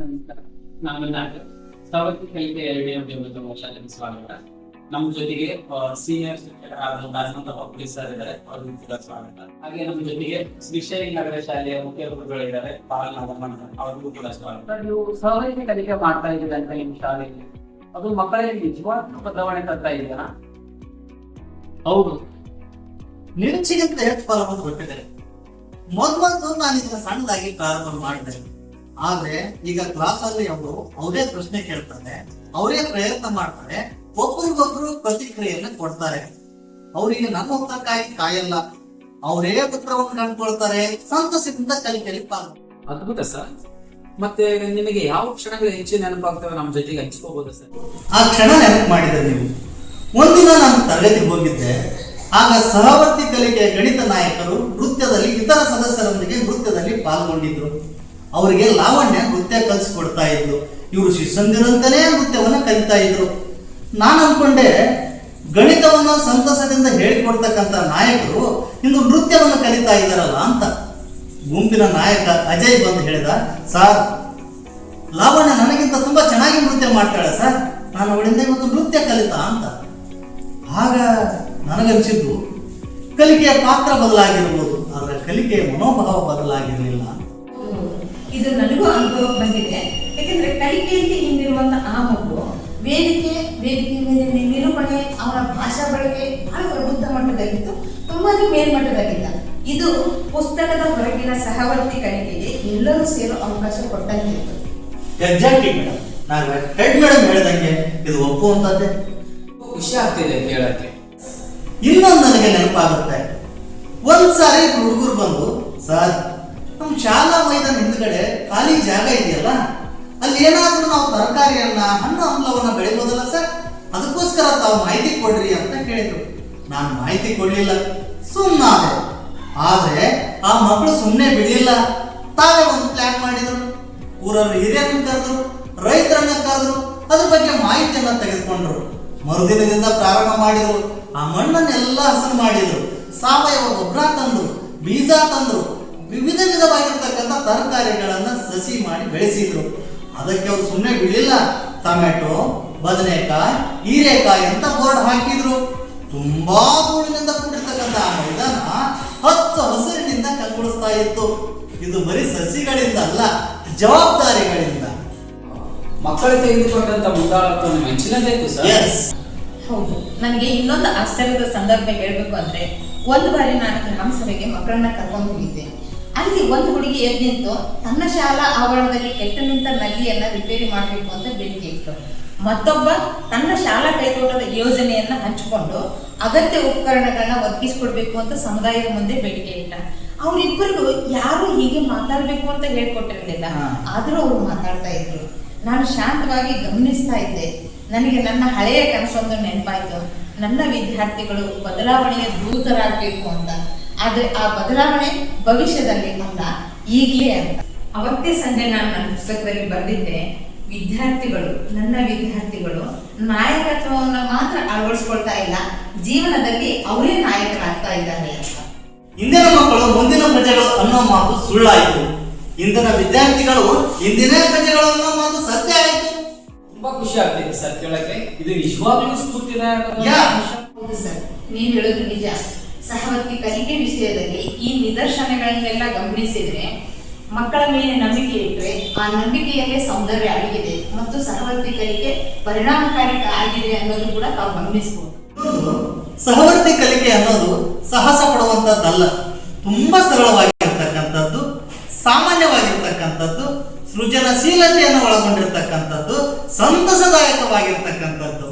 ನಮಸ್ಕಾರ ನಾನು ನಾಟಕ ಸಾವತ್ತಿ ಕಲಿಕೆ ಎರಡನೇ ಉದ್ಯಮದ ಶಾಲೆಗೆ ಸ್ವಾಗತ. ನಮ್ಮ ಜೊತೆಗೆ ಸೀನಿಯರ್ ಆದಂತಹ ಪೊಲೀಸ್ ಸರ್ ಇದ್ದಾರೆ. ಅವ್ರಿಗೆ ಕೂಡ ಸ್ವಾಗತ. ಹಾಗೆ ನಮ್ಮ ಜೊತೆಗೆ ವಿಷಯ ನಗರ ಶಾಲೆಯ ಮುಖ್ಯ ಗುರುಗಳಿದ್ದಾರೆ ಪಾಲ್ ನಾಗಮಣ್ಣ ಅವ್ರಿಗೂ ಕೂಡ ಸ್ವಾಗತ. ನೀವು ಸಾವಯವ ಕಲಿಕೆ ಮಾಡ್ತಾ ಇದ್ದೀರಿ ಅಂತ ನಿಮ್ಮ ಶಾಲೆಯಲ್ಲಿ? ಅದು ಮಕ್ಕಳಿಗೆ ನಿಜವಾದ ಬದಲಾವಣೆ ತರ್ತಾ ಇದೆಯಾ? ಹೌದು. ನಿರೀಕ್ಷೆಗಿಂತ ಹೆಚ್ಚು ಫಲವನ್ನು ಕೊಟ್ಟಿದೆ ಮೊದಲು ನಾನು ಇದನ್ನ ಸಣ್ಣದಾಗಿ ಪ್ರಾರಂಭ ಮಾಡಿದೆ. ಆದ್ರೆ ಈಗ ಕ್ಲಾಸ್ ಅಲ್ಲಿ ಅವರು ಅವರೇ ಪ್ರಶ್ನೆ ಕೇಳ್ತಾರೆ ಅವರೇ ಪ್ರಯತ್ನ ಮಾಡ್ತಾರೆ ಒಬ್ರಿಗೊಬ್ರು ಪ್ರತಿಕ್ರಿಯೆಯನ್ನ ಕೊಡ್ತಾರೆ. ಅವರಿಗೆ ನನ್ನ ಉತ್ತರಕ್ಕಾಗಿ ಕಾಯಲ್ಲ. ಅವರೇ ಪುತ್ರವನ್ನು ಕಂಡುಕೊಳ್ತಾರೆ ಸಂತಸದಿಂದ ಕಲಿ ಕಲಿಪಾಗ ಅದ್ಭುತ ಸರ್. ಮತ್ತೆ ನಿಮಗೆ ಯಾವ ಕ್ಷಣಗಳು ಹೆಚ್ಚು ನೆನಪಾಗ್ತವೆ ನಮ್ಮ ಜೊತೆಗೆ ಹಂಚ್ಕೋಬಹುದು ಸರ್? ಆ ಕ್ಷಣ ನೆನಪು ಮಾಡಿದ್ರೆ ನೀವು. ಒಂದಿನ ನಾನು ತರಗತಿ ಹೋಗಿದ್ದೆ. ಆಗ ಸಹವರ್ತಿ ಕಲಿಕೆಯ ಗಣಿತ ನಾಯಕರು ನೃತ್ಯದಲ್ಲಿ ಇತರ ಸದಸ್ಯರೊಂದಿಗೆ ನೃತ್ಯದಲ್ಲಿ ಪಾಲ್ಗೊಂಡಿದ್ರು. ಅವರಿಗೆ ಲಾವಣ್ಯ ನೃತ್ಯ ಕಲಿಸ್ಕೊಡ್ತಾ ಇದ್ರು. ಇವರು ಶಿಷ್ಯಂದಿರಂತಲೇ ನೃತ್ಯವನ್ನ ಕಲಿತಾ ಇದ್ರು. ನಾನು ಅನ್ಕೊಂಡೆ, ಗಣಿತವನ್ನ ಸಂತಸದಿಂದ ಹೇಳಿಕೊಡ್ತಕ್ಕಂಥ ನಾಯಕರು ಇಂದು ನೃತ್ಯವನ್ನ ಕಲಿತಾ ಇದ್ದಾರಲ್ಲ ಅಂತ. ಗುಂಪಿನ ನಾಯಕ ಅಜಯ್ ಬಂದು ಹೇಳಿದ, ಸಾರ್, ಲಾವಣ್ಯ ನನಗಿಂತ ತುಂಬಾ ಚೆನ್ನಾಗಿ ನೃತ್ಯ ಮಾಡ್ತಾಳೆ ಸರ್. ನಾನು ಅವಳಿಂದ ಇವತ್ತು ನೃತ್ಯ ಕಲಿತಾ ಅಂತ. ಆಗ ನನಗನ್ಸಿದ್ದು ಕಲಿಕೆಯ ಪಾತ್ರ ಬದಲಾಗಿರ್ಬೋದು, ಆದರೆ ಕಲಿಕೆಯ ಮನೋಭಾವ ಬದಲಾಗಿರಲಿಲ್ಲ. ಇದು ನನಗೂ ಅನುಭವ ಬಂದಿದೆ. ಯಾಕೆಂದ್ರೆ ಕಲಿಕೆಯಲ್ಲಿ ಹಿಂದಿರುವಂತ ಆ ಮಗು ವೇದಿಕೆ ವೇದಿಕೆ ಮೇಲೆ ನಿರೂಪಣೆ ಅವರ ಭಾಷಾ ಬಳಕೆ ಬಹಳ ಪ್ರಬುದ್ಧ ಮಟ್ಟದಾಗಿತ್ತು. ತುಂಬಾನೇ ಮೇಲ್ಮಟ್ಟದಾಗಿಲ್ಲ. ಇದು ಪುಸ್ತಕದ ಹೊರಗಿನ ಸಹವರ್ತಿ ಕಲಿಕೆಗೆ ಎಲ್ಲರೂ ಸೇರೋ ಅವಕಾಶ ಕೊಟ್ಟಂತೆ ಎಕ್ಸಾಕ್ಟ್ಲಿ ಮೇಡಮ್ ನಾನು ಹೆಡ್ ಮೇಡಮ್ ಹೇಳಿದಂಗೆ ಇದು ಒಪ್ಪುವಂತದ್ದೇ. ಖುಷಿ ಆಗ್ತಿದೆ ಕೇಳಕ್ಕೆ. ಇನ್ನೊಂದು ನನಗೆ ನೆನಪಾಗುತ್ತೆ. ಒಂದ್ಸಾರಿ ಹುಡುಗರು ಬಂದು ಸರ್ ನಮ್ಮ ಶಾಲಾ ಮೈದಾನ ಹಿಂದ್ಗಡೆ ಖಾಲಿ ಜಾಗ ಇದೆಯಲ್ಲ, ಅಲ್ಲಿ ಏನಾದ್ರೂ ನಾವು ತರಕಾರಿಯನ್ನ, ಹಣ್ಣು ಹಂಪಲವನ್ನ ಬೆಳಿಬೋದಲ್ಲ ಸರ್? ಅದಕ್ಕೋಸ್ಕರ ತಾವು ಮಾಹಿತಿ ಕೊಡ್ರಿ ಅಂತ ಕೇಳಿದ್ರು. ನಾನು ಮಾಹಿತಿ ಕೊಡ್ಲಿಲ್ಲ. ಸುಮ್ಮನಾದೆ ಆದ್ರೆ ಆ ಮಕ್ಕಳು ಸುಮ್ಮನೆ ಬಿಡಲಿಲ್ಲ. ತಾವೇ ಒಂದು ಪ್ಲಾನ್ ಮಾಡಿದ್ರು. ಊರನ್ನು ಹಿರಿಯರನ್ನು ಕರೆದ್ರು, ರೈತರನ್ನ ಕರೆದ್ರು, ಅದ್ರ ಬಗ್ಗೆ ಮಾಹಿತಿಯನ್ನ ತೆಗೆದುಕೊಂಡ್ರು. ಮರುದಿನದಿಂದ ಪ್ರಾರಂಭ ಮಾಡಿದ್ರು. ಆ ಮಣ್ಣನ್ನೆಲ್ಲ ಹಸನು ಮಾಡಿದ್ರು. ಸಾವಯವ ಗೊಬ್ಬರ ತಂದ್ರು, ಬೀಜ ತಂದ್ರು. ವಿವಿಧ ತರಕಾರಿಗಳನ್ನ ಸಸಿ ಮಾಡಿ ಬೆಳೆಸಿದ್ರು. ಅದಕ್ಕೆ ಅವ್ರು ಸುಮ್ಮನೆ ಬಿಡಲಿಲ್ಲ. ಟೊಮೆಟೊ ಬದನೆಕಾಯಿ ಹೀರೆಕಾಯಿ ಅಂತ ಬೋರ್ಡ್ ಹಾಕಿದ್ರು. ತುಂಬಾ ಧೂಳಿನಿಂದ ಕೂಡಿರ್ತಕ್ಕಂಥ ಆ ಮೈದಾನ ಹತ್ತು ಹಸಿರಿನಿಂದ ಕಂಗೊಳಿಸ್ತಾ ಇತ್ತು. ಇದು ಬರೀ ಸಸಿಗಳಿಂದ ಅಲ್ಲ ಜವಾಬ್ದಾರಿಗಳಿಂದ. ಮಕ್ಕಳು ತೆಗೆದುಕೊಂಡಂತ ಮುಂದಾಳತ್ವವನ್ನು ಮೆಚ್ಚಿನಬೇಕು ಸರ್. ಎಸ್ ಹೌದು. ನನಗೆ ಇನ್ನೊಂದು ಆಶ್ಚರ್ಯದ ಸಂದರ್ಭ ಹೇಳ್ಬೇಕು ಅಂದ್ರೆ ಒಂದು ಬಾರಿ ನಾನು ಗ್ರಾಮ ಸಭೆಗೆ ಮಕ್ಕಳನ್ನ ಕರ್ಕೊಂಡು ಹೋಗಿದ್ದೆ. ಅಲ್ಲಿ ಒಂದು ಹುಡುಗಿ ಎದ್ದು ನಿಂತು ತನ್ನ ಶಾಲಾ ಆವರಣದಲ್ಲಿ ಕೆಟ್ಟ ನಿಂತ ನಲ್ಲಿಯನ್ನ ರಿಪೇರಿ ಮಾಡಬೇಕು ಅಂತ ಬೇಡಿಕೆ ಇಟ್ಟರು ಮತ್ತೊಬ್ಬ ತನ್ನ ಶಾಲಾ ಕೈತೋಟದ ಯೋಜನೆಯನ್ನ ಹಂಚಿಕೊಂಡು ಅಗತ್ಯ ಉಪಕರಣಗಳನ್ನ ಒದಗಿಸ್ಕೊಡ್ಬೇಕು ಅಂತ ಸಮುದಾಯದ ಮುಂದೆ ಬೇಡಿಕೆ ಇಟ್ಟ. ಅವರಿಬ್ಬರಿಗೂ ಯಾರು ಹೀಗೆ ಮಾತಾಡ್ಬೇಕು ಅಂತ ಹೇಳ್ಕೊಟ್ಟಿರ್ಲಿಲ್ಲ. ಆದ್ರೂ ಅವ್ರು ಮಾತಾಡ್ತಾ ಇದ್ರು. ನಾನು ಶಾಂತವಾಗಿ ಗಮನಿಸ್ತಾ ಇದ್ದೆ. ನನಗೆ ನನ್ನ ಹಳೆಯ ಕನಸೊಂದು ನೆನಪಾಯ್ತು. ನನ್ನ ವಿದ್ಯಾರ್ಥಿಗಳು ಬದಲಾವಣೆಯ ದೂತರಾಗಬೇಕು ಅಂತ. ಆದ್ರೆ ಆ ಬದಲಾವಣೆ ಭವಿಷ್ಯದಲ್ಲಿ ಅಲ್ಲ ಈಗಲೇ ಅಂತ. ಅವತ್ತೇ ಸಂಜೆ ನಾನು ನನ್ನ ಪುಸ್ತಕದಲ್ಲಿ ಬರೆದಿದ್ದೆ ವಿದ್ಯಾರ್ಥಿಗಳು ನನ್ನ ವಿದ್ಯಾರ್ಥಿಗಳು ನಾಯಕತ್ವವನ್ನು ಮಾತ್ರ ಅಳವಡಿಸ್ಕೊಳ್ತಾ ಇಲ್ಲ ಜೀವನದಲ್ಲಿ ಅವರೇ ನಾಯಕರಾಗ್ತಾ ಇದ್ದಾರೆ ಅಂತ. ಇಂದಿನ ಮಕ್ಕಳು ಮುಂದಿನ ಪ್ರಜೆಗಳು ಅನ್ನೋ ಮಾತು ಸುಳ್ಳಾಯಿತು. ಇಂದಿನ ವಿದ್ಯಾರ್ಥಿಗಳು ಇಂದಿನ ಪ್ರಜೆಗಳು ಅನ್ನೋ ಮಾತು ಸತ್ಯ ಆಯಿತು. ತುಂಬಾ ಖುಷಿ ಆಗ್ತಿದೆ ಸರ್ ಕೇಳಕ್ಕೆ. ಇದು ನಿಜವಾಗ್ಲೂ ಸ್ಫೂರ್ತಿದಾಯಕ ಸರ್ ನೀವು ಹೇಳೋದು ನಿಜ. ಸಹವರ್ತಿ ಕಲಿಕೆ ವಿಷಯದಲ್ಲಿ ಈ ನಿದರ್ಶನಗಳನ್ನೆಲ್ಲ ಗಮನಿಸಿದ್ರೆ, ಮಕ್ಕಳ ಮೇಲೆ ನಂಬಿಕೆ ಇಟ್ಟರೆ ಆ ನಂಬಿಕೆಯಲ್ಲೇ ಸೌಂದರ್ಯ ಆಗಿದೆ ಮತ್ತು ಸಹವರ್ತಿ ಕಲಿಕೆ ಪರಿಣಾಮಕಾರಿ ಆಗಿದೆ ಅನ್ನೋದು ಕೂಡ ತಾವು ಗಮನಿಸಬಹುದು ಸಹವರ್ತಿ ಕಲಿಕೆ ಅನ್ನೋದು ಸಾಹಸ ಪಡುವಂತದ್ದಲ್ಲ ತುಂಬಾ ಸರಳವಾಗಿರ್ತಕ್ಕಂಥದ್ದು, ಸಾಮಾನ್ಯವಾಗಿರ್ತಕ್ಕಂಥದ್ದು, ಸೃಜನಶೀಲತೆಯನ್ನು ಒಳಗೊಂಡಿರ್ತಕ್ಕಂಥದ್ದು, ಸಂತಸದಾಯಕವಾಗಿರ್ತಕ್ಕಂಥದ್ದು.